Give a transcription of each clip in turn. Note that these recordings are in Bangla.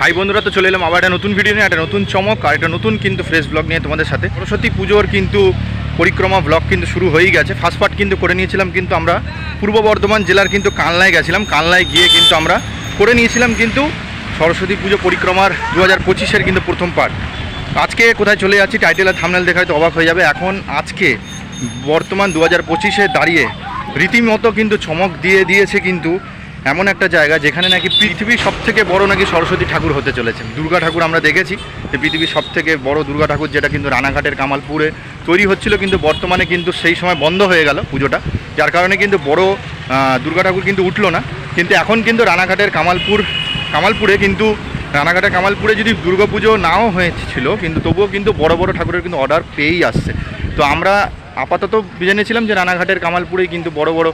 হাই বন্ধুরা, তো চলে এলাম আবার একটা নতুন ভিডিও নিয়ে, একটা নতুন চমক আর একটা নতুন কিন্তু ফ্রেশ ব্লগ নিয়ে তোমাদের সাথে। সরস্বতী পুজোর কিন্তু পরিক্রমা ব্লগ কিন্তু শুরু হয়েই গেছে। ফার্স্ট পার্ট কিন্তু করে নিয়েছিলাম কিন্তু আমরা। পূর্ব বর্ধমান জেলার কিন্তু কানলায় গেছিলাম। কানলায় গিয়ে কিন্তু আমরা করে নিয়েছিলাম কিন্তু সরস্বতী পুজো পরিক্রমার দু হাজার পঁচিশের কিন্তু প্রথম পার্ট আজকে কোথায় চলে যাচ্ছি টাইটেল আর থামনেল দেখে হয়তো অবাক হয়ে যাবে। এখন আজকে বর্তমান দু হাজার পঁচিশে দাঁড়িয়ে রীতিমতো কিন্তু চমক দিয়ে দিয়েছে কিন্তু এমন একটা জায়গা যেখানে নাকি পৃথিবীর সব থেকে বড় নাকি সরস্বতী ঠাকুর হতে চলেছে। দুর্গা ঠাকুর আমরা দেখেছি যে পৃথিবীর সব থেকে বড় দুর্গা ঠাকুর যেটা কিন্তু রানাঘাটের কামালপুরে তৈরি হচ্ছিল, কিন্তু বর্তমানে কিন্তু সেই সময় বন্ধ হয়ে গেল পুজোটা। যার কারণে কিন্তু বড় দুর্গা ঠাকুর কিন্তু উঠল না। কিন্তু এখন কিন্তু রানাঘাটের কামালপুর, কামালপুরে কিন্তু, রানাঘাটের কামালপুরে যদি দুর্গাপুজো নাও হয়েছিল, কিন্তু তবুও কিন্তু বড় বড় ঠাকুরের কিন্তু অর্ডার পেয়েই আসছে। তো আমরা আপাতত জেনেছিলাম যে রানাঘাটের কামালপুরেই কিন্তু বড় বড়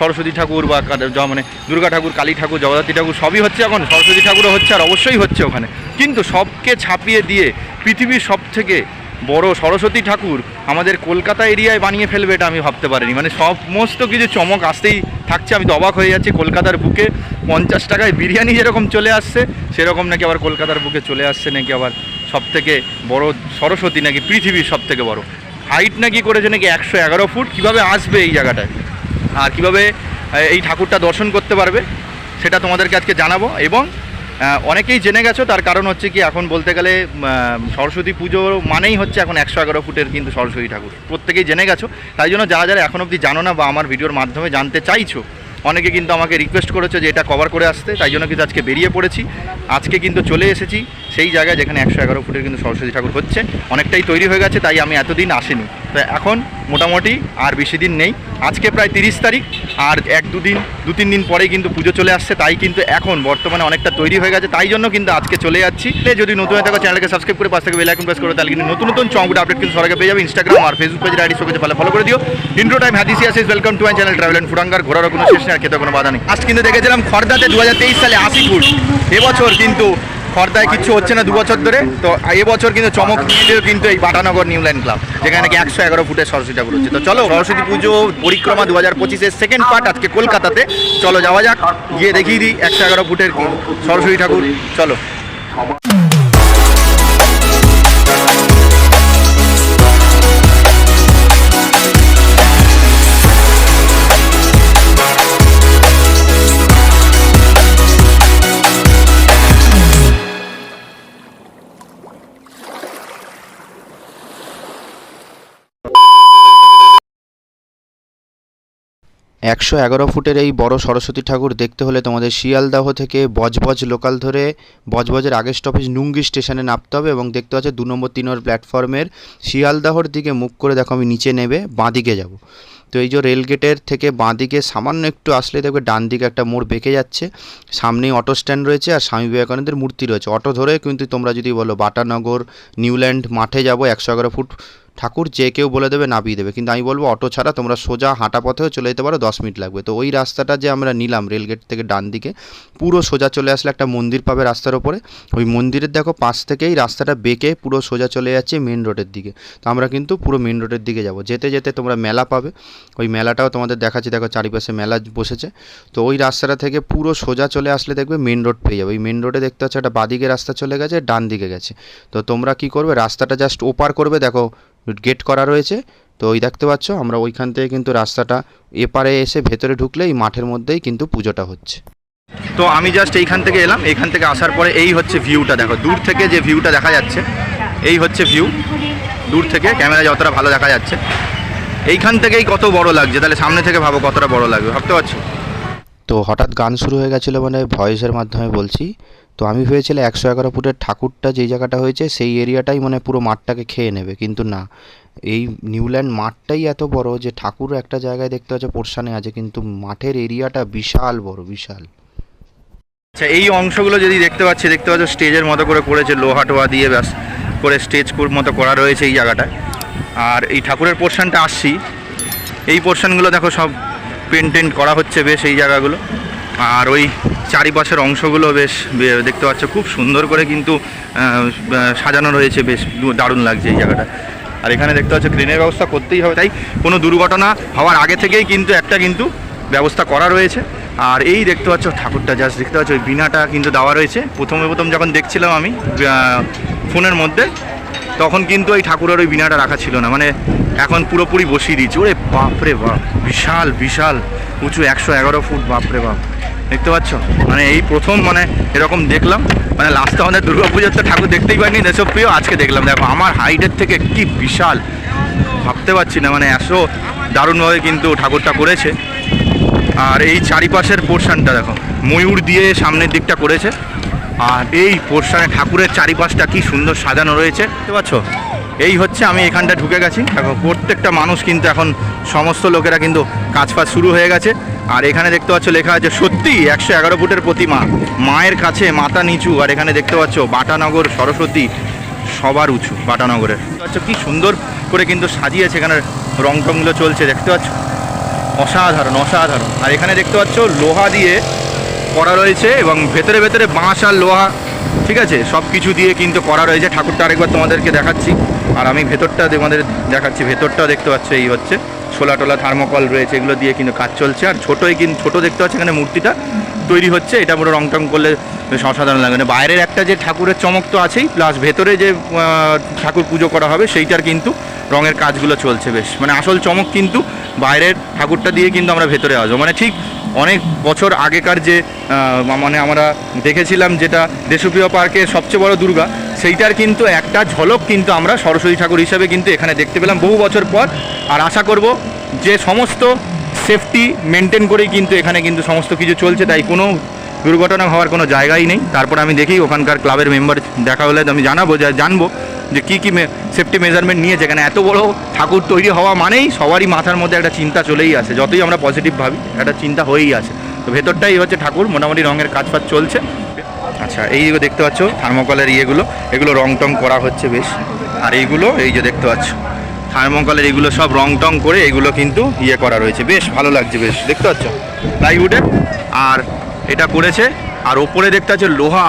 সরস্বতী ঠাকুর বা মানে দুর্গা ঠাকুর, কালী ঠাকুর, জগদ্ধাত্রী ঠাকুর সবই হচ্ছে এখন। সরস্বতী ঠাকুরও হচ্ছে আর অবশ্যই হচ্ছে ওখানে। কিন্তু সবকে ছাপিয়ে দিয়ে পৃথিবীর সব থেকে বড় সরস্বতী ঠাকুর আমাদের কলকাতা এরিয়ায় বানিয়ে ফেলবে এটা আমি ভাবতে পারিনি। মানে সমস্ত কিছু চমক আসতেই থাকছে। আমি তো অবাক হয়ে যাচ্ছি কলকাতার বুকে পঞ্চাশ টাকায় বিরিয়ানি যেরকম চলে আসছে, সেরকম নাকি আবার কলকাতার বুকে চলে আসছে নাকি আবার সব থেকে বড় সরস্বতী নাকি পৃথিবীর সব থেকে বড়। হাইট নাকি করেছে নাকি একশো এগারো ফুট? কীভাবে আসবে এই জায়গাটায়? আর কীভাবে এই ঠাকুরটা দর্শন করতে পারবে, সেটা তোমাদেরকে আজকে জানাব। এবং অনেকেই জেনে গেছো, তার কারণ হচ্ছে কি, এখন বলতে গেলে সরস্বতী পুজো মানেই হচ্ছে এখন একশো এগারো ফুটের কিন্তু সরস্বতী ঠাকুর। প্রত্যেকেই জেনে গেছো, তাই জন্য যারা যারা এখন অবধি জানো না বা আমার ভিডিওর মাধ্যমে জানতে চাইছো অনেকে কিন্তু আমাকে রিকোয়েস্ট করেছে যে এটা কভার করে আসতে, তাই জন্য কিন্তু আজকে বেরিয়ে পড়েছি। আজকে কিন্তু চলে এসেছি সেই জায়গায় যেখানে একশো এগারো ফুটের কিন্তু সরস্বতী ঠাকুর হচ্ছে। অনেকটাই তৈরি হয়ে গেছে, তাই আমি এতদিন আসিনি। তো এখন মোটামুটি আর বেশি দিন নেই। আজকে প্রায় তিরিশ তারিখ, আর এক দুদিন, দু তিন দিন পরেই কিন্তু পুজো চলে আসছে, তাই কিন্তু এখন বর্তমানে অনেকটা তৈরি হয়ে গেছে। তাই জন্য কিন্তু আজকে চলে যাচ্ছি। যদি নতুন থাকো, চ্যানেলকে সাবস্ক্রাইব করে পাশ থেকে বেল আইকন প্রেস করো তাহলে কিন্তু নতুন নতুন চমকটা আপডেট কিন্তু সরকার পেয়ে যাবে। ইনস্টাগ্রাম আর ফেসবুক পেজের আইডি সঙ্গে ফলো করে দিও। ইন্ট্রো টাইম হাদিসি আসিস welcome to my channel travel and ফুরাঙ্গার ঘোরার কোনো শেষ নেই আর খেতে কোনো বাধা নেই। আজ কিন্তু দেখেছিলাম খর্দাতে দু হাজার তেইশ সালে আশি ফুট এবছর কিন্তু খর্দায় কিচ্ছু হচ্ছে না দু বছর ধরে। তো এবছর কিন্তু চমক নিয়ে কিন্তু এই বাটানগর নিউল্যান্ড ক্লাব, যেখানে নাকি একশো এগারো ফুটের সরস্বতী ঠাকুর হচ্ছে। তো চলো, সরস্বতী পুজো, পরিক্রমা দু হাজার পঁচিশের সেকেন্ড পার্ট আজকে কলকাতাতে। চলো, যাওয়া যাক, গিয়ে দেখিয়ে দিই একশো এগারো ফুটের সরস্বতী ঠাকুর। চলো। একশো এগারো ফুটের এই বড় সরস্বতী ঠাকুর দেখতে হলে তোমাদের শিয়ালদাহ থেকে বজবজ লোকাল ধরে বজবজের আগের স্টপেজ নুঙ্গি স্টেশনে নামতে হবে এবং দেখতে পাচ্ছ দু নম্বর, তিন নম্বর প্ল্যাটফর্মের শিয়ালদাহর দিকে মুখ করে দেখো আমি নিচে নেবে, বাঁদিকে যাব। তো এই যে রেলগেটের থেকে বাঁদিকে সামান্য একটু আসলে দেখবে ডান দিকে একটা মোড় বেঁকে যাচ্ছে, সামনেই অটো স্ট্যান্ড রয়েছে আর স্বামী বিবেকানন্দের মূর্তি রয়েছে। অটো ধরে কিন্তু তোমরা যদি বলো বাটানগর, নিউল্যান্ড মাঠে যাব, একশো এগারো ফুট ঠাকুর যে কেউ বলে দেবে নামিয়ে দেবে। কিন্তু আমি বলব অটো ছাড়া তোমরা সোজা হাঁটা পথেও চলে যেতে পারো, দশ মিনিট লাগবে। তো ওই রাস্তাটা যে আমরা নিলাম রেলগেট থেকে ডান দিকে, পুরো সোজা চলে আসলে একটা মন্দির পাবে রাস্তার ওপরে। ওই মন্দিরের দেখো পাশ থেকেই রাস্তাটা বেঁকে পুরো সোজা চলে যাচ্ছে মেন রোডের দিকে। তো আমরা কিন্তু পুরো মেন রোডের দিকে যাব। যেতে যেতে তোমরা মেলা পাবে। ওই মেলাটাও তোমাদের দেখাচ্ছি। দেখো চারিপাশে মেলা বসেছে। তো ওই রাস্তাটা থেকে পুরো সোজা চলে আসলে দেখবে মেন রোড পেয়ে যাবে। ওই মেন রোডে দেখতে পাচ্ছ একটা বাদিকে রাস্তা চলে গেছে, ডান দিকে গেছে। তো তোমরা কি করবে? রাস্তাটা জাস্ট ওপার করবে। দেখো গেট করা রয়েছে। তো ওই দেখতে পাচ্ছ আমরা ওইখান থেকে কিন্তু রাস্তাটা এপারে এসে ভেতরে ঢুকলে এই মাঠের মধ্যেই কিন্তু পুজোটা হচ্ছে। তো আমি জাস্ট এইখান থেকে এলাম এইখান থেকে আসার পরে এই হচ্ছে ভিউটা দেখো দূর থেকে যে ভিউটা দেখা যাচ্ছে এই হচ্ছে ভিউ দূর থেকে ক্যামেরা যতটা ভালো দেখা যাচ্ছে। এইখান থেকেই কত বড় লাগছে তাহলে সামনে থেকে ভাবো কতটা বড় লাগবে ভাবতে পারছ? তো হঠাৎ গান শুরু হয়ে গেছিল মানে ভয়েসের মাধ্যমে বলছি তো আমি ভেবেছিলাম একশো এগারো ফুটের ঠাকুরটা যেই জায়গাটা হয়েছে সেই এরিয়াটাই মানে পুরো মাঠটাকে খেয়ে নেবে। কিন্তু না, এই নিউল্যান্ড মাঠটাই এত বড় যে ঠাকুর একটা জায়গায় দেখতে পাচ্ছে পোর্শানে আছে, কিন্তু মাঠের এরিয়াটা বিশাল বড়, বিশাল। আচ্ছা এই অংশগুলো যদি দেখতে পাচ্ছি, দেখতে পাচ্ছ স্টেজের মতো করে করেছে লোহা টোহা দিয়ে ব্যাস করে স্টেজ মতো করা রয়েছে এই জায়গাটায়। আর এই ঠাকুরের পোর্শনটা আসছি। এই পোর্শনগুলো দেখো সব পেন্ট টেন্ট করা হচ্ছে বেশ এই জায়গাগুলো। আর ওই চারিপাশের অংশগুলো বেশ দেখতে পাচ্ছ, খুব সুন্দর করে কিন্তু সাজানো রয়েছে, বেশ দারুণ লাগছে এই জায়গাটা। আর এখানে দেখতে পাচ্ছ, ক্রেনের ব্যবস্থা করতেই হবে। তাই কোনো দুর্ঘটনা হওয়ার আগে থেকেই কিন্তু একটা কিন্তু ব্যবস্থা করা রয়েছে। আর এই দেখতে পাচ্ছ, ঠাকুরটা জাস্ট দেখতে পাচ্ছ, ওই বিনাটা কিন্তু দেওয়া রয়েছে। প্রথমে প্রথম যখন দেখছিলাম আমি ফোনের মধ্যে, তখন কিন্তু ওই ঠাকুরের ওই বিনাটা রাখা ছিল না। মানে এখন পুরোপুরি বসিয়ে দিয়েছি। ওরে বাপরে বাপ, বিশাল বিশাল, উঁচু একশো এগারো ফুট, বাপরে বাপ। দেখতে পাচ্ছ? মানে এই প্রথম মানে এরকম দেখলাম। মানে লাস্টে আমাদের দুর্গা পুজোর তো ঠাকুর দেখতেই পাইনি, দেশপ্রিয়, আজকে দেখলাম। দেখো, আমার হাইটের থেকে কি বিশাল। ভাবতে পারছি না মানে এত দারুণভাবে কিন্তু ঠাকুরটা করেছে। আর এই চারিপাশের পোর্শনটা দেখো, ময়ূর দিয়ে সামনের দিকটা করেছে। আর এই পোর্শানে ঠাকুরের চারিপাশটা কি সুন্দর সাজানো রয়েছে, দেখতে পাচ্ছ? এই হচ্ছে আমি এখানটা ঢুকে গেছি। এখন প্রত্যেকটা মানুষ কিন্তু এখন সমস্ত লোকেরা কিন্তু কাজ ফাজ শুরু হয়ে গেছে। আর এখানে দেখতে পাচ্ছ লেখা আছে, সত্যি একশো এগারো ফুটের প্রতিমা, মায়ের কাছে মাথা নিচু। আর এখানে দেখতে পাচ্ছ বাটানগর সরস্বতী সবার উঁচু, বাটানগরের। দেখতে কি সুন্দর করে কিন্তু সাজিয়েছে এখানে রং টংগুলো চলছে, দেখতে পাচ্ছ? অসাধারণ অসাধারণ। আর এখানে দেখতে পাচ্ছ লোহা দিয়ে করা রয়েছে এবং ভেতরে ভেতরে বাঁশ আর লোহা, ঠিক আছে? সব কিছু দিয়ে কিন্তু করা রয়েছে। ঠাকুরটা আরেকবার তোমাদেরকে দেখাচ্ছি। আর আমি ভেতরটা তোমাদের দেখাচ্ছি, ভেতরটাও দেখতে পাচ্ছ, এই হচ্ছে। ছোলা টোলা থার্মোকল রয়েছে, এগুলো দিয়ে কিন্তু কাজ চলছে। আর ছোটোই কিন্তু ছোটো দেখতে পাচ্ছি এখানে মূর্তিটা, তৈরি হচ্ছে। এটা পুরো রং টং করলে অসাধারণ লাগে মানে বাইরের একটা যে ঠাকুরের চমক তো আছেই প্লাস ভেতরে যে ঠাকুর পুজো করা হবে, সেইটার কিন্তু রঙের কাজগুলো চলছে বেশ। মানে আসল চমক কিন্তু বাইরের ঠাকুরটা দিয়ে কিন্তু আমরা ভেতরে আসব। মানে ঠিক অনেক বছর আগেকার যে মানে আমরা দেখেছিলাম যেটা দেশপ্রিয় পার্কের সবচেয়ে বড় দুর্গা, সেইটার কিন্তু একটা ঝলক কিন্তু আমরা সরস্বতী ঠাকুর হিসেবে কিন্তু এখানে দেখতে পেলাম বহু বছর পর। আর আশা করব যে সমস্ত সেফটি মেনটেন করেই কিন্তু এখানে কিন্তু সমস্ত কিছু চলছে, তাই কোনো দুর্ঘটনা হওয়ার কোনো জায়গাই নেই। তারপর আমি দেখি ওখানকার ক্লাবের মেম্বার দেখা হলে আমি জানাব, যে জানব। যে কী কী সেফটি মেজারমেন্ট নিয়েছে। এখানে এত বড় ঠাকুর তৈরি হওয়া মানেই সবারই মাথার মধ্যে একটা চিন্তা চলেই আসে। যতই আমরা পজিটিভ ভাবি, একটা চিন্তা হয়েই আছে তো ভেতরটাই হচ্ছে ঠাকুর, মোটামুটি রঙের কাজ ফাজ চলছে। আচ্ছা এই দেখতে পাচ্ছ থার্মোকলের ইয়েগুলো, এগুলো রং টং করা হচ্ছে বেশ। আর এইগুলো, এই যে দেখতে পাচ্ছ থার্মোকলের এগুলো সব রং টং করে এগুলো কিন্তু ইয়ে করা রয়েছে। বেশ ভালো লাগছে, বেশ। দেখতে পাচ্ছ? প্লাইউডের আর এটা করেছে, আর ওপরে দেখতে পাচ্ছ, লোহা।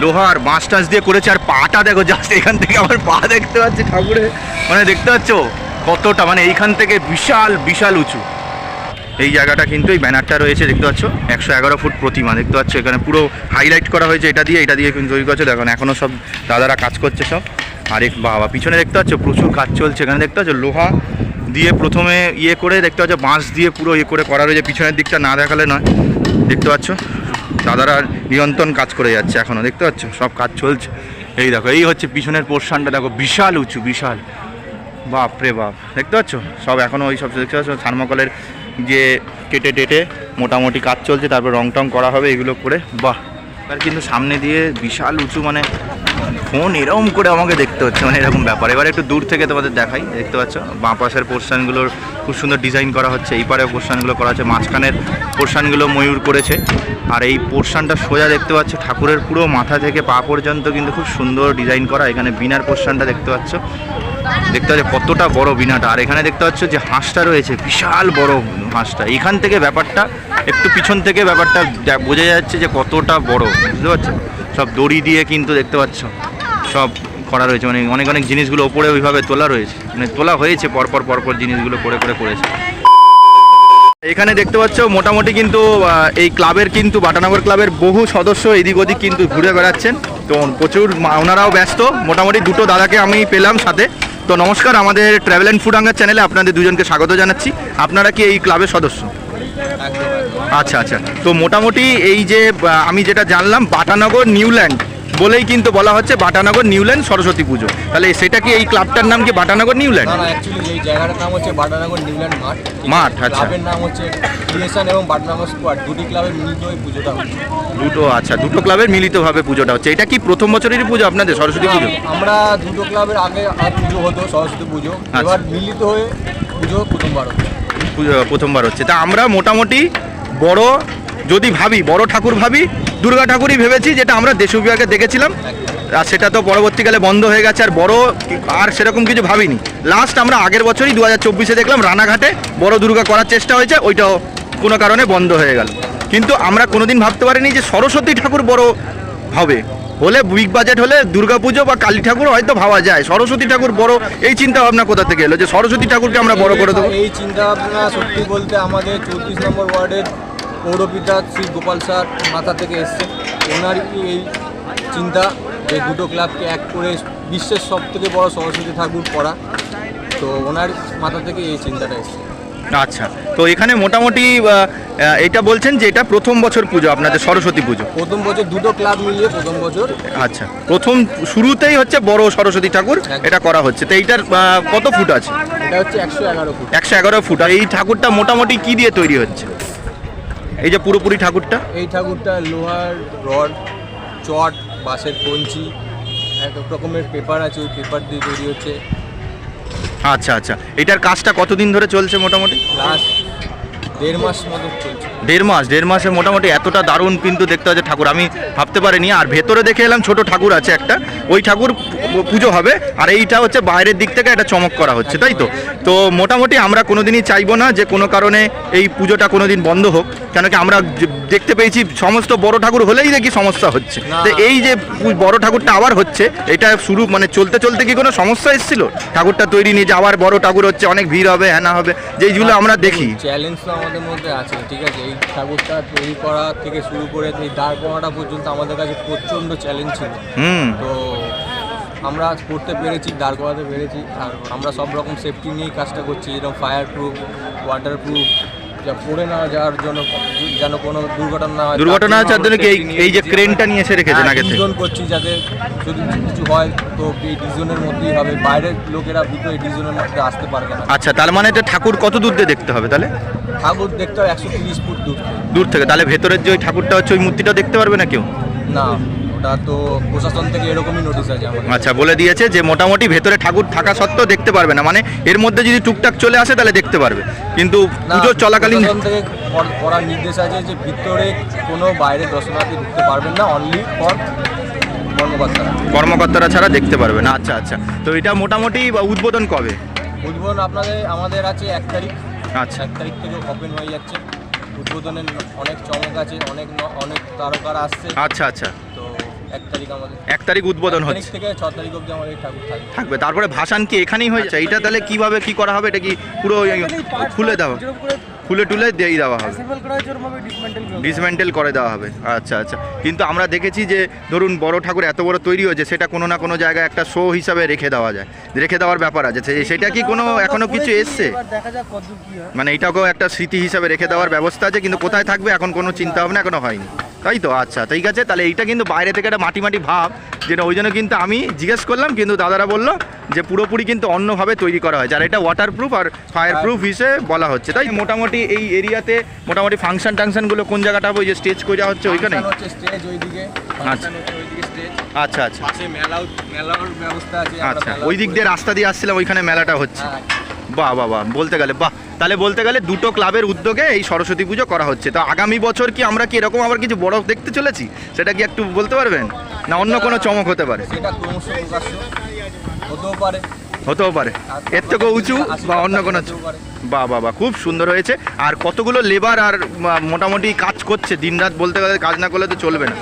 লোহার বাঁশ টাঁশ দিয়ে করেছে, আর পাটা দেখো জাস্ট এখান থেকে আমার পা দেখতে পাচ্ছি ঠাকুরে। মানে দেখতে পাচ্ছ? কতটা মানে এইখান থেকে বিশাল বিশাল উঁচু। এই জায়গাটা কিন্তু এই ব্যানারটা রয়েছে, দেখতে পাচ্ছ? একশো এগারো ফুট প্রতিমা, দেখতে পাচ্ছ? এখানে পুরো হাইলাইট করা হয়েছে এটা দিয়ে এটা দিয়ে কিন্তু তৈরি করছে। দেখুন এখনও সব দাদারা কাজ করছে সব। আর এক বাবা, পিছনে দেখতে পাচ্ছ? প্রচুর কাজ চলছে। এখানে দেখতে পাচ্ছ? লোহা দিয়ে প্রথমে ইয়ে করে, দেখতে পাচ্ছ? বাঁশ দিয়ে পুরো ইয়ে করে করা রয়েছে। পিছনের দিকটা না দেখালে নয়। দেখতে পাচ্ছ? দাদারা নিয়ন্ত্রণ কাজ করে যাচ্ছে এখনও দেখতে পাচ্ছ? সব কাজ চলছে। এই দেখো, এই হচ্ছে পিছনের পোর্শানটা দেখো, বিশাল উঁচু, বিশাল। বাপ রে বাপ, দেখতে পাচ্ছ? সব এখনও ওই সব দেখতে পাচ্ছ? থার্মোকলের যে কেটে টেটে মোটামুটি কাজ চলছে, তারপর রং টং করা হবে, এগুলো করে, বাহ! আর কিন্তু সামনে দিয়ে বিশাল উঁচু মানে ফোন এরকম করে আমাকে দেখতে হচ্ছে মানে এরকম ব্যাপার। এবার একটু দূর থেকে তোমাদের দেখাই, দেখতে পাচ্ছ? বাঁ পাশের পোর্শনগুলোর খুব সুন্দর ডিজাইন করা হচ্ছে, এই পারে পোর্শনগুলো করা হচ্ছে, মাঝখানের পোর্শনগুলো ময়ূর করেছে। আর এই পোর্শনটা সোজা দেখতে পাচ্ছ, ঠাকুরের পুরো মাথা থেকে পা পর্যন্ত কিন্তু খুব সুন্দর ডিজাইন করা, এখানে বিনার পোর্শনটা দেখতে পাচ্ছ। দেখতে পাচ্ছ কতটা বড় বিনাটা। আর এখানে দেখতে পাচ্ছ যে হাঁসটা রয়েছে, বিশাল বড় হাঁসটা। এখান থেকে ব্যাপারটা, একটু পিছন থেকে ব্যাপারটা বোঝা যাচ্ছে যে কতটা বড়, বুঝতে পারছ? সব দড়ি দিয়ে কিন্তু দেখতে পাচ্ছ, সব করা রয়েছে। মানে অনেক অনেক জিনিসগুলো ওপরে ওইভাবে তোলা রয়েছে। মানে তোলা হয়েছে, পরপর পরপর জিনিসগুলো করে করে করেছে। এখানে দেখতে পাচ্ছ, মোটামুটি কিন্তু এই ক্লাবের কিন্তু, বাটানগর ক্লাবের বহু সদস্য এদিক ওদিক কিন্তু ঘুরে বেড়াচ্ছেন। তো প্রচুর ওনারাও ব্যস্ত। মোটামুটি দুটো দাদাকে আমি পেলাম সাথে। তো নমস্কার আমাদের ট্র্যাভেল অ্যান্ড ফুড আঙ্গার চ্যানেলে আপনাদের দুজনকে স্বাগত জানাচ্ছি। আপনারা কি এই ক্লাবের সদস্য? আচ্ছা আচ্ছা। তো মোটামুটি এই যে আমি যেটা জানলাম বাটানগর নিউল্যান্ড বলেই কিন্তু বলা হচ্ছে বাটানগর নিউল্যান্ড সরস্বতী পুজো। তাহলে সেটা কি এই ক্লাবটার নাম কি বাটানগর নিউল্যান্ড না না অ্যাকচুয়ালি এই জায়গাটার নাম হচ্ছে বাটানগর নিউল্যান্ড মাঠ। মাঠ, আচ্ছা। ক্লাবের নাম হচ্ছে ক্রিয়েশন এবং বাটানগর স্কোয়াড। দুটি ক্লাবের মিলিত হয়ে পুজোটা হচ্ছে। দুটো আচ্ছা দুটো ক্লাবের মিলিতভাবে পুজোটা হচ্ছে। এটা কি প্রথম বছরেরই পুজো আপনাদের সরস্বতী পুজো? আমরা দুটো ক্লাবের আগে আর পুজো হতো সরস্বতী পুজো। আচ্ছা। এবার মিলিত হয়ে পুজো প্রথমবার হচ্ছে। প্রথমবার হচ্ছে। তা আমরা মোটামুটি বড় যদি ভাবি, বড় ঠাকুর ভাবি, দুর্গা ঠাকুরই ভেবেছি, যেটা আমরা দেশবিভাগে দেখেছিলাম, আর সেটা তো পরবর্তীকালে বন্ধ হয়ে গেছে, আর বড় আর সেরকম কিছু ভাবিনি। লাস্ট আমরা আগের বছরই দু হাজার চব্বিশে দেখলাম, রানাঘাটে বড় দুর্গা করার চেষ্টা হয়েছে, ওইটাও কোনো কারণে বন্ধ হয়ে গেল। কিন্তু আমরা কোনোদিন ভাবতে পারিনি যে সরস্বতী ঠাকুর বড় হবে। হলে বিগ বাজেট হলে দুর্গাপুজো বা কালী ঠাকুর হয়তো ভাবা যায়, সরস্বতী ঠাকুর বড়, এই চিন্তা ভাবনা কোথা থেকে এলো যে সরস্বতী ঠাকুরকে আমরা বড় করে দেবো? এই চিন্তা ভাবনা সত্যি বলতে আমাদের চৌত্রিশ নম্বর ওয়ার্ডের পৌরপিতা শ্রী গোপাল স্যার মাথা থেকে এসছে। ওনারই এই চিন্তা যে দুটো ক্লাবকে এক করে বিশ্বের সব থেকে বড় সরস্বতী ঠাকুর করা তো ওনার মাথা থেকে এই চিন্তাটা এসছে। আচ্ছা তো এখানে মোটামুটি এটা বলছেন যে এটা প্রথম বছর পুজো আপনাদের সরস্বতী পুজো? প্রথম বছর দুটো ক্লাব মিলিয়ে প্রথম বছর। আচ্ছা প্রথম শুরুতেই হচ্ছে বড় সরস্বতী ঠাকুর এটা করা হচ্ছে। তো এইটার কত ফুট আছে? এটা হচ্ছে একশো এগারো ফুট। একশো এগারো ফুট। আর এই ঠাকুরটা মোটামুটি কি দিয়ে তৈরি হচ্ছে? এই যে পুরোপুরি ঠাকুরটা? এই ঠাকুরটা লোহার রড চট বাঁশের কঞ্চি এক রকমের পেপার আছে ওই পেপার দিয়ে তৈরি হচ্ছে। আচ্ছা আচ্ছা। এটার কাজটা কতদিন ধরে চলছে মোটামুটি? লাস্ট দেড় মাস মতো চলছে। দেড় মাস দেড় মাসে মোটামুটি এতটা দারুণ কিন্তু দেখতে হচ্ছে ঠাকুর। আমি ভাবতে পারিনি আর ভেতরে দেখে এলাম ছোট ঠাকুর আছে একটা। ওই ঠাকুর পুজো হবে আর এইটা হচ্ছে বাইরের দিক থেকে একটা চমক করা হচ্ছে তাই তো? তো মোটামুটি আমরা কোনোদিনই চাইব না যে কোনো কারণে এই পুজোটা কোনোদিন বন্ধ হোক কেন কি আমরা দেখতে পেয়েছি সমস্ত বড় ঠাকুর হলেই দেখি সমস্যা হচ্ছে। তো এই যে বড় ঠাকুরটা আবার হচ্ছে এটা শুরু মানে চলতে চলতে কি কোনো সমস্যা এসেছিল? ঠাকুরটা তৈরি নিয়ে যে আবার বড় ঠাকুর হচ্ছে অনেক ভিড় হবে হ্যাঁ না হবে যেইগুলো আমরা দেখি। চ্যালেঞ্জ তো আমাদের মধ্যে আছে ঠিক আছে? এই ঠাকুরটা তৈরি করা থেকে শুরু করে এই দাঁড় করাটা পর্যন্ত আমাদের কাছে প্রচণ্ড চ্যালেঞ্জ ছিল। হুম। তো আমরা আজ করতে পেরেছি দাঁড় করাতে পেরেছি আর আমরা সব রকম সেফটি নিয়েই কাজটা করছি যেরকম ফায়ার প্রুফ ওয়াটার প্রুফ যা পড়ে না যাওয়ার জন্য যেন কোনো দুর্ঘটনা না হয় দুর্ঘটনা তার জন্য এই- যে। ক্রেনটা নিয়ে এসে রেখেছেন হ্যাঁ, আগে থেকে? করছি যাতে যদি কিছু হয় তো এই ডিজোনের মধ্যেই হবে। বাইরের লোকেরা ভিতরে ডিজোনের মধ্যে আসতে পারবে না। আচ্ছা তার মানে এটা ঠাকুর কত দূর দিয়ে দেখতে হবে তাহলে? ঠাকুর দেখতে হয় একশো তিরিশ ফুট দূর থেকে। দূর থেকে। তাহলে ভেতরের যে ওই ঠাকুরটা হচ্ছে ওই মূর্তিটা দেখতে পারবে না কেউ? না ওটা তো প্রশাসন থেকে এরকমই নোটিশ আছে আমাদের। আচ্ছা বলে দিয়েছে যে মোটামুটি ভেতরে ঠাকুর থাকা সত্ত্বেও দেখতে পারবে না। মানে এর মধ্যে যদি টুকটাক চলে আসে তাহলে দেখতে পারবে। কিন্তু না, পুজোর চলাকালীন থেকে কর- করার নির্দেশ আছে যে ভিতরে কোনো বাইরে দর্শনার্থী ঢুকতে পারবেন না অনলি ফর কর্মকর্তারা। কর্মকর্তারা ছাড়া দেখতে পারবে না। আচ্ছা আচ্ছা। তো এটা মোটামুটি উদ্বোধন কবে? উদ্বোধন আপনাদের আমাদের আছে এক তারিখ। আচ্ছা। এক তারিখ থেকে ওপেন হয়ে যাচ্ছে। উদ্বোধনের অনেক চমক আছে অনেক অনেক তারকারা আসছে। আচ্ছা আচ্ছা। তো এক তারিখ আমাদের এক তারিখ উদ্বোধন হচ্ছে। থেকে ছ তারিখ অবধি আমাদের ঠাকুর থাকবে। থাকবে। তারপরে ভাসান কি এখানেই হয়ে যাচ্ছে এটা তাহলে কীভাবে কি করা হবে? এটা কি পুরো খুলে দেওয়া খুলে টুলে দিয়ে দেওয়া হবে। ডিসমেন্টেল করে দেওয়া হবে। আচ্ছা আচ্ছা। কিন্তু আমরা দেখেছি যে ধরুন বড় ঠাকুর এত বড় তৈরি হয়েছে সেটা কোনো না কোনো জায়গায় একটা শো হিসাবে রেখে দেওয়া যায়। রেখে দেওয়ার ব্যাপার আছে। সেটা কি কোনো এখনও কিছু এসছে? মানে এটাকেও একটা স্মৃতি হিসাবে রেখে দেওয়ার ব্যবস্থা আছে কিন্তু কোথায় থাকবে এখন কোনো চিন্তা ভাবনা এখনও হয়নি। তাই তো? আচ্ছা ঠিক আছে। তাহলে এইটা কিন্তু বাইরে থেকে একটা মাটি মাটি ভাব যেটা ওই জন্য কিন্তু আমি জিজ্ঞেস করলাম কিন্তু দাদারা বলল যে পুরোপুরি কিন্তু অন্যভাবে তৈরি করা হয়েছে। আর এটা ওয়াটার প্রুফ আর ফায়ার প্রুফ হিসেবে বলা হচ্ছে। তাই মোটামুটি এই এরিয়াতে মোটামুটি ফাংশন টাংশনগুলো কোন জায়গাটা ওই যে স্টেজ করা হচ্ছে ওইখানে? আচ্ছা। আচ্ছা আছে আমরা আচ্ছা। ওই দিক দিয়ে রাস্তা দিয়ে আসছিলাম ওইখানে মেলাটা হচ্ছে। হ্যাঁ, বাহ বাহ বাহ বলতে গেলে বাহ। তাহলে বলতে গেলে দুটো ক্লাবের উদ্যোগে এই সরস্বতী পুজো করা হচ্ছে। তো আগামী বছর কি আমরা কি এরকম আবার কিছু বড় দেখতে চলেছি? সেটা কি একটু বলতে পারবেন? না অন্য কোনো চমক হতে পারে? হতেও পারে। হতেও পারে। এর থেকেও উঁচু বা অন্য কোনো। বাহ বাহ বাহ খুব সুন্দর হয়েছে। আর কতগুলো লেবার আর মোটামুটি কাজ করছে দিনরাত বলতে গেলে কাজ না করলে তো চলবে না।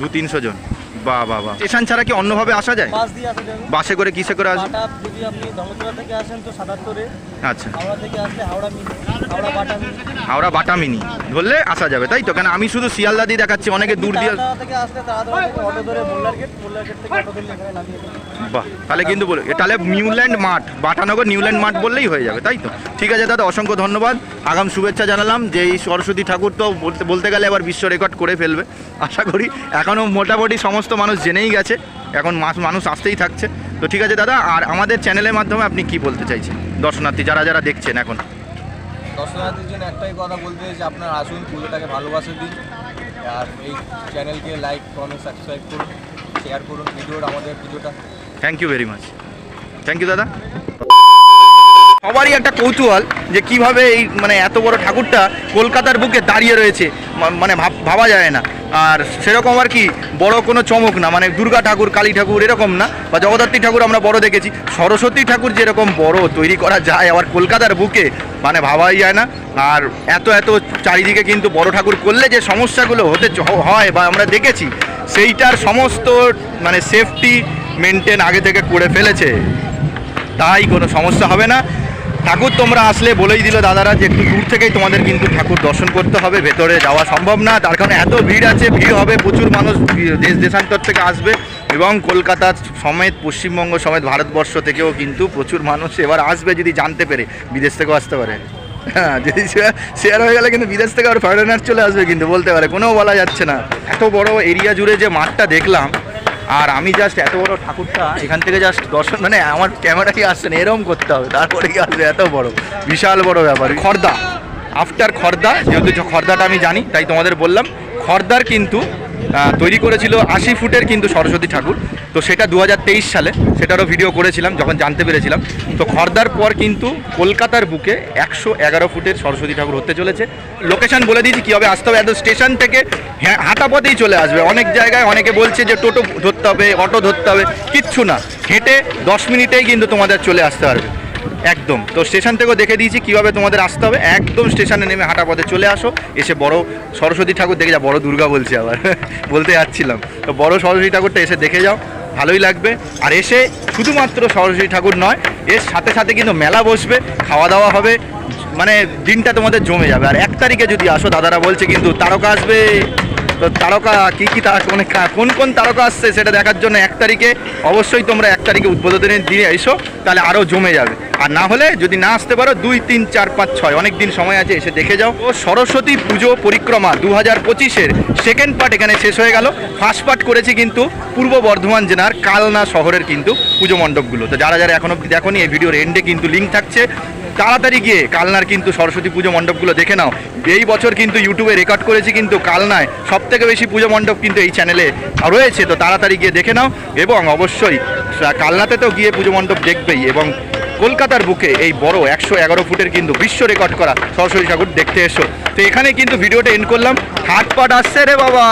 দু তিনশো জন। বাহ বাহ বাহ। স্টেশন ছাড়া কি অন্যভাবে আসা যায়? বাস দিয়ে আসা যাবে। বাসে করে কিসে করে আসবে? বাটা যদি আপনি ধর্মতলা থেকে আসেন তো সাতাত্তরে আচ্ছা। হাওড়া থেকে আসলে Howrah mini Howrah Bata mini. Howrah Bata mini ধরলে আসা যাবে তাই তো? কেন আমি শুধু শিয়ালদা দিয়ে দেখাচ্ছি অনেকে দূর দিয়ে তাড়াতাড়া থেকে আসলে তাড়াতাড়ি অটো ধরে মোল্লার গেট বাহ, তাহলে কিন্তু বলে তাহলে নিউল্যান্ড মাঠ, বাটানগর নিউল্যান্ড মাঠ বললেই হয়ে যাবে, তাই তো? ঠিক আছে দাদা, অসংখ্য ধন্যবাদ। আগাম শুভেচ্ছা জানালাম, যে এই সরস্বতী ঠাকুর তো বলতে বলতে গেলে এবার বিশ্ব রেকর্ড করে ফেলবে। আশা করি এখনও মোটামুটি সমস্ত মানুষ জেনেই গেছে, এখন মাস মানুষ আসতেই থাকছে। তো ঠিক আছে দাদা, আর আমাদের চ্যানেলের মাধ্যমে আপনি কি বলতে চাইছেন? দর্শনার্থী, যারা যারা দেখছেন এখন। দর্শনার্থীর জন্য একটাই কথা বলতে চাই আপনার আসুন, পুজোটাকে ভালোবাসা দিন। আর এই চ্যানেলকে লাইক কমেন্ট সাবস্ক্রাইব করুন। শেয়ার করুন ভিডিওটা আমাদের পুজোটা thank you very much thank you দাদা। সবারই একটা কৌতূহল যে কীভাবে এই মানে এত বড় ঠাকুরটা কলকাতার বুকে দাঁড়িয়ে রয়েছে মানে ভাবা যায় না। আর সেরকম আর কি, বড় কোনো চমক না মানে দুর্গা ঠাকুর, কালী ঠাকুর এরকম না, বা জগদ্ধাত্রী ঠাকুর আমরা বড় দেখেছি। সরস্বতী ঠাকুর যেরকম বড় তৈরি করা যায়, আবার কলকাতার বুকে মানে ভাবাই যায় না। আর এত এত চারিদিকে কিন্তু বড় ঠাকুর করলে যে সমস্যাগুলো হতে হয় বা আমরা দেখেছি সেইটার সমস্ত মানে সেফটি মেনটেন আগে থেকে করে ফেলেছে। তাই কোনো সমস্যা হবে না। ঠাকুর তোমরা আসলে বলেই দিল দাদারা যে একটু দূর থেকেই তোমাদের কিন্তু ঠাকুর দর্শন করতে হবে, ভেতরে যাওয়া সম্ভব না। তার কারণে এত ভিড় আছে, ভিড় হবে, প্রচুর মানুষ, দেশ দেশান্তর থেকে আসবে এবং কলকাতা সমেত, পশ্চিমবঙ্গ সমেত, ভারতবর্ষ থেকেও কিন্তু প্রচুর মানুষ এবার আসবে যদি জানতে পেরে, বিদেশ থেকেও আসতে পারে। হ্যাঁ যদি শেয়ার হয়ে গেলে কিন্তু বিদেশ থেকে আর ফরেনার চলে আসবে কিন্তু, বলতে পারে কোনো বলা যাচ্ছে না। এত বড় এরিয়া জুড়ে যে মাঠটা দেখলাম, আর আমি জাস্ট এত বড় ঠাকুরটা, এখান থেকে জাস্ট দর্শন মানে আমার ক্যামেরা কি আসছে না এরকম করতে হবে, তারপরে কি আসবে এত বড়, বিশাল বড় ব্যাপার। খর্দা আফটার খর্দা, যেহেতু খর্দাটা আমি জানি, তাই তোমাদের বললাম, খর্দার কিন্তু তৈরি করেছিল আশি ফুটের কিন্তু সরস্বতী ঠাকুর। তো সেটা দু হাজার তেইশ সালে, সেটারও ভিডিও করেছিলাম, যখন জানতে পেরেছিলাম। তো খর্দার পর কিন্তু কলকাতার বুকে একশো এগারো ফুটের সরস্বতী ঠাকুর হতে চলেছে। লোকেশন বলে দিয়েছি কীভাবে আসতে হবে একদম স্টেশন থেকে হ্যাঁ হাঁটা পথেই চলে আসবে। অনেক জায়গায় অনেকে বলছে যে টোটো ধরতে হবে, অটো ধরতে হবে, কিচ্ছু না। হেঁটে দশ মিনিটেই কিন্তু তোমাদের চলে আসতে পারবে। একদম। তো স্টেশন থেকেও দেখে দিয়েছি কীভাবে তোমাদের আসতে হবে। একদম স্টেশনে নেমে হাঁটা পথে চলে আসো। এসে বড় সরস্বতী ঠাকুর দেখে যাও বড় দুর্গা বলছে আবার। বলতে যাচ্ছিলাম। তো বড় সরস্বতী ঠাকুরটা এসে দেখে যাও, ভালোই লাগবে। আর এসে শুধুমাত্র সরস্বতী ঠাকুর নয়, এর সাথে সাথে কিন্তু মেলা বসবে খাওয়া দাওয়া হবে মানে দিনটা তোমাদের জমে যাবে। আর এক তারিখে যদি আসো, দাদারা বলছে কিন্তু তারকা আসবে। তো তারকা কী কী তারকা মানে কোন কোন তারকা আসছে সেটা দেখার জন্য এক তারিখে, অবশ্যই তোমরা এক তারিখে উদ্বোধনের দিনে এসো, তাহলে আরও জমে যাবে। আর না হলে যদি না আসতে পারো, দুই, তিন, চার, পাঁচ, ছয়, অনেক দিন সময় আছে, এসে দেখে যাও। ও সরস্বতী পুজো পরিক্রমা দু হাজার পঁচিশের সেকেন্ড পার্ট এখানে শেষ হয়ে গেল। ফার্স্ট পার্ট করেছি কিন্তু পূর্ব বর্ধমান জেলার কালনা শহরের কিন্তু পুজো মণ্ডপগুলো। তো যারা যারা এখন অব্দি দেখো এই ভিডিওর এন্ডে কিন্তু লিঙ্ক থাকছে। তাড়াতাড়ি গিয়ে কালনার কিন্তু সরস্বতী পুজো মণ্ডপগুলো দেখে নাও। এই বছর কিন্তু ইউটিউবে রেকর্ড করেছি কিন্তু কালনায় সব থেকে বেশি পুজো মণ্ডপ কিন্তু এই চ্যানেলে রয়েছে। তো তাড়াতাড়ি গিয়ে দেখে নাও এবং অবশ্যই কালনাতে তো গিয়ে পুজো মণ্ডপ দেখবেই এবং কলকাতার বুকে এই বড় একশো এগারো ফুটের কিন্তু বিশ্ব রেকর্ড করা সরস্বতী ঠাকুর দেখতে এসো। তো এখানে কিন্তু ভিডিওটা এন্ড করলাম। থার্ড পার্ট আসছে রে বাবা।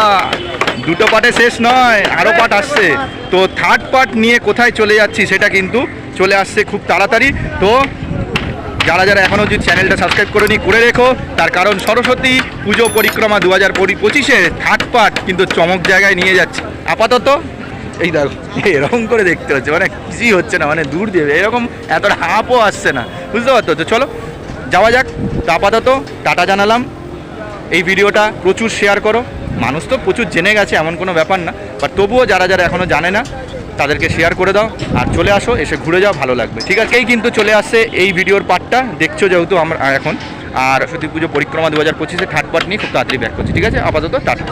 দুটো পার্টে শেষ নয় আরও পার্ট আসছে। তো থার্ড পার্ট নিয়ে কোথায় চলে যাচ্ছি সেটা কিন্তু চলে আসছে খুব তাড়াতাড়ি। তো যারা যারা এখনও যদি চ্যানেলটা সাবস্ক্রাইব করে নি করে রেখো। তার কারণ সরস্বতী পুজো পরিক্রমা দু হাজার পঁচিশে থার্ড পার্ট কিন্তু চমক জায়গায় নিয়ে যাচ্ছে। আপাতত এই দেখো, এরকম করে দেখতে হচ্ছে মানে কিছুই হচ্ছে না মানে দূর দিয়ে, এরকম এতটা হাঁপও আসছে না, বুঝতে পারতো তো চলো, যাওয়া যাক। তো আপাতত টাটা জানালাম। এই ভিডিওটা প্রচুর শেয়ার করো। মানুষ তো প্রচুর জেনে গেছে, এমন কোনো ব্যাপার না। বাট তবুও যারা যারা এখনও জানে না তাদেরকে শেয়ার করে দাও আর চলে আসো, এসে ঘুরে যাও, ভালো লাগবে। ঠিক আছে? এই কিন্তু চলে আসছে এই ভিডিওর পার্টটা দেখছ যেহেতু আমরা এখন। আর সত্যি পুজো পরিক্রমা দু হাজার পঁচিশে থার্ড পার্ট নিয়ে খুব তাড়াতাড়ি ব্যাক করছি। ঠিক আছে? আপাতত টাটা।